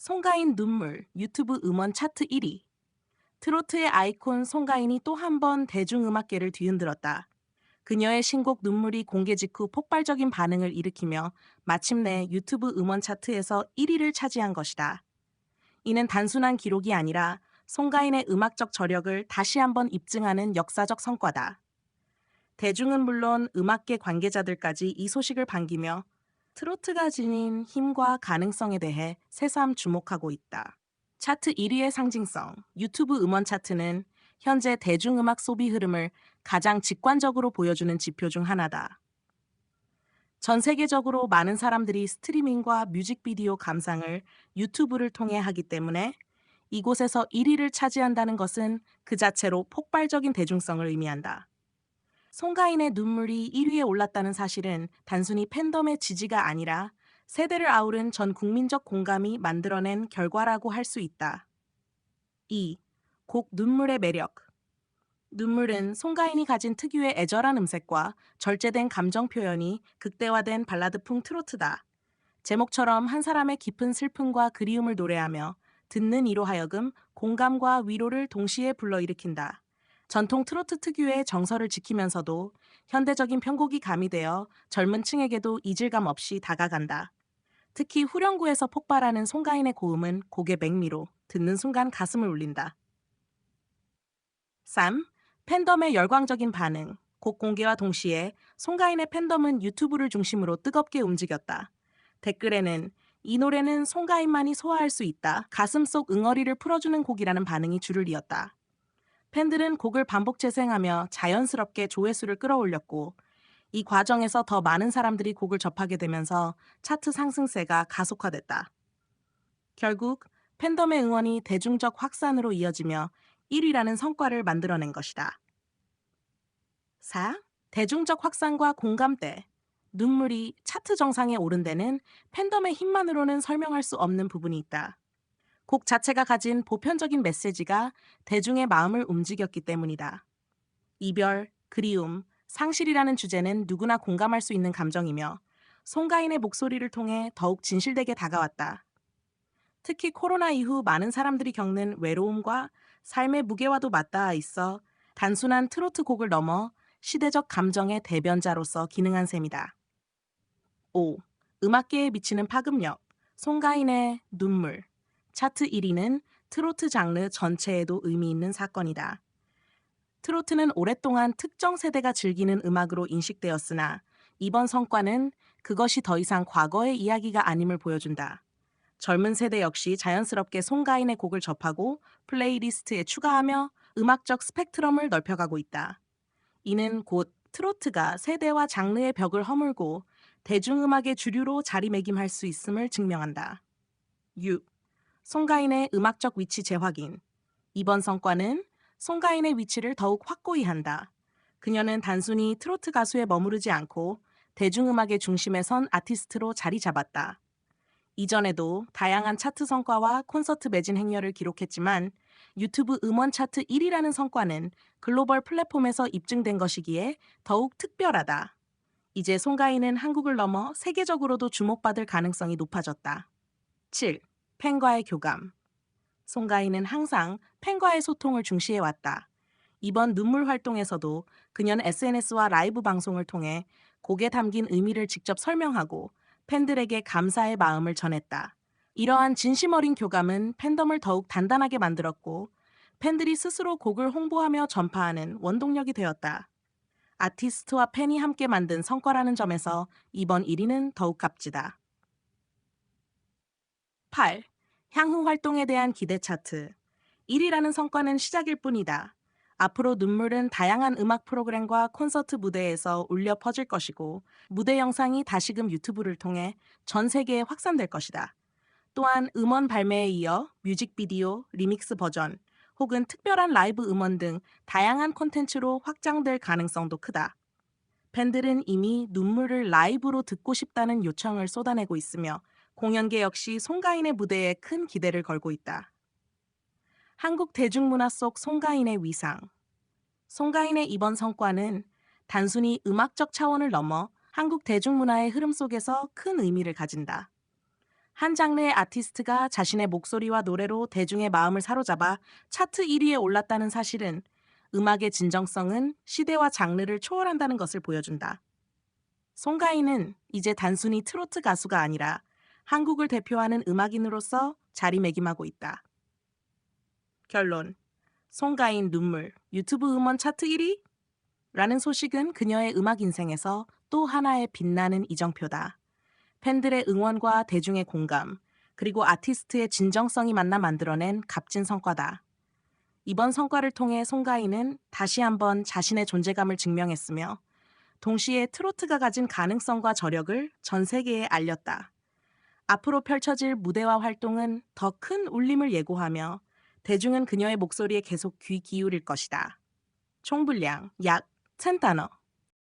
송가인 눈물 유튜브 음원 차트 1위. 트로트의 아이콘 송가인이 또 한 번 대중음악계를 뒤흔들었다. 그녀의 신곡 눈물이 공개 직후 폭발적인 반응을 일으키며 마침내 유튜브 음원 차트에서 1위를 차지한 것이다. 이는 단순한 기록이 아니라 송가인의 음악적 저력을 다시 한번 입증하는 역사적 성과다. 대중은 물론 음악계 관계자들까지 이 소식을 반기며 트로트가 지닌 힘과 가능성에 대해 새삼 주목하고 있다. 차트 1위의 상징성, 유튜브 음원 차트는 현재 대중음악 소비 흐름을 가장 직관적으로 보여주는 지표 중 하나다. 전 세계적으로 많은 사람들이 스트리밍과 뮤직비디오 감상을 유튜브를 통해 하기 때문에 이곳에서 1위를 차지한다는 것은 그 자체로 폭발적인 대중성을 의미한다. 송가인의 눈물이 1위에 올랐다는 사실은 단순히 팬덤의 지지가 아니라 세대를 아우른 전 국민적 공감이 만들어낸 결과라고 할 수 있다. 2. 곡 눈물의 매력. 눈물은 송가인이 가진 특유의 애절한 음색과 절제된 감정 표현이 극대화된 발라드풍 트로트다. 제목처럼 한 사람의 깊은 슬픔과 그리움을 노래하며 듣는 이로 하여금 공감과 위로를 동시에 불러일으킨다. 전통 트로트 특유의 정서를 지키면서도 현대적인 편곡이 가미되어 젊은 층에게도 이질감 없이 다가간다. 특히 후렴구에서 폭발하는 송가인의 고음은 곡의 백미로 듣는 순간 가슴을 울린다. 3. 팬덤의 열광적인 반응. 곡 공개와 동시에 송가인의 팬덤은 유튜브를 중심으로 뜨겁게 움직였다. 댓글에는 이 노래는 송가인만이 소화할 수 있다. 가슴 속 응어리를 풀어주는 곡이라는 반응이 줄을 이었다. 팬들은 곡을 반복 재생하며 자연스럽게 조회수를 끌어올렸고 이 과정에서 더 많은 사람들이 곡을 접하게 되면서 차트 상승세가 가속화됐다. 결국 팬덤의 응원이 대중적 확산으로 이어지며 1위라는 성과를 만들어낸 것이다. 4. 대중적 확산과 공감대. 눈물이 차트 정상에 오른 데는 팬덤의 힘만으로는 설명할 수 없는 부분이 있다. 곡 자체가 가진 보편적인 메시지가 대중의 마음을 움직였기 때문이다. 이별, 그리움, 상실이라는 주제는 누구나 공감할 수 있는 감정이며 송가인의 목소리를 통해 더욱 진실되게 다가왔다. 특히 코로나 이후 많은 사람들이 겪는 외로움과 삶의 무게와도 맞닿아 있어 단순한 트로트 곡을 넘어 시대적 감정의 대변자로서 기능한 셈이다. 5. 음악계에 미치는 파급력. 송가인의 눈물. 차트 1위는 트로트 장르 전체에도 의미 있는 사건이다. 트로트는 오랫동안 특정 세대가 즐기는 음악으로 인식되었으나 이번 성과는 그것이 더 이상 과거의 이야기가 아님을 보여준다. 젊은 세대 역시 자연스럽게 송가인의 곡을 접하고 플레이리스트에 추가하며 음악적 스펙트럼을 넓혀가고 있다. 이는 곧 트로트가 세대와 장르의 벽을 허물고 대중음악의 주류로 자리매김할 수 있음을 증명한다. 6. 송가인의 음악적 위치 재확인. 이번 성과는 송가인의 위치를 더욱 확고히 한다. 그녀는 단순히 트로트 가수에 머무르지 않고 대중음악의 중심에 선 아티스트로 자리 잡았다. 이전에도 다양한 차트 성과와 콘서트 매진 행렬을 기록했지만 유튜브 음원 차트 1위라는 성과는 글로벌 플랫폼에서 입증된 것이기에 더욱 특별하다. 이제 송가인은 한국을 넘어 세계적으로도 주목받을 가능성이 높아졌다. 7. 팬과의 교감. 송가인은 항상 팬과의 소통을 중시해왔다. 이번 눈물 활동에서도 그녀는 SNS와 라이브 방송을 통해 곡에 담긴 의미를 직접 설명하고 팬들에게 감사의 마음을 전했다. 이러한 진심 어린 교감은 팬덤을 더욱 단단하게 만들었고 팬들이 스스로 곡을 홍보하며 전파하는 원동력이 되었다. 아티스트와 팬이 함께 만든 성과라는 점에서 이번 1위는 더욱 값지다. 8. 향후 활동에 대한 기대 차트. 1위라는 성과는 시작일 뿐이다. 앞으로 눈물은 다양한 음악 프로그램과 콘서트 무대에서 울려 퍼질 것이고 무대 영상이 다시금 유튜브를 통해 전 세계에 확산될 것이다. 또한 음원 발매에 이어 뮤직비디오, 리믹스 버전, 혹은 특별한 라이브 음원 등 다양한 콘텐츠로 확장될 가능성도 크다. 팬들은 이미 눈물을 라이브로 듣고 싶다는 요청을 쏟아내고 있으며 공연계 역시 송가인의 무대에 큰 기대를 걸고 있다. 한국 대중문화 속 송가인의 위상. 송가인의 이번 성과는 단순히 음악적 차원을 넘어 한국 대중문화의 흐름 속에서 큰 의미를 가진다. 한 장르의 아티스트가 자신의 목소리와 노래로 대중의 마음을 사로잡아 차트 1위에 올랐다는 사실은 음악의 진정성은 시대와 장르를 초월한다는 것을 보여준다. 송가인은 이제 단순히 트로트 가수가 아니라 한국을 대표하는 음악인으로서 자리매김하고 있다. 결론. 송가인 눈물 유튜브 음원 차트 1위? 라는 소식은 그녀의 음악 인생에서 또 하나의 빛나는 이정표다. 팬들의 응원과 대중의 공감, 그리고 아티스트의 진정성이 만나 만들어낸 값진 성과다. 이번 성과를 통해 송가인은 다시 한번 자신의 존재감을 증명했으며 동시에 트로트가 가진 가능성과 저력을 전 세계에 알렸다. 앞으로 펼쳐질 무대와 활동은 더 큰 울림을 예고하며 대중은 그녀의 목소리에 계속 귀 기울일 것이다. 총 분량 약 10단어.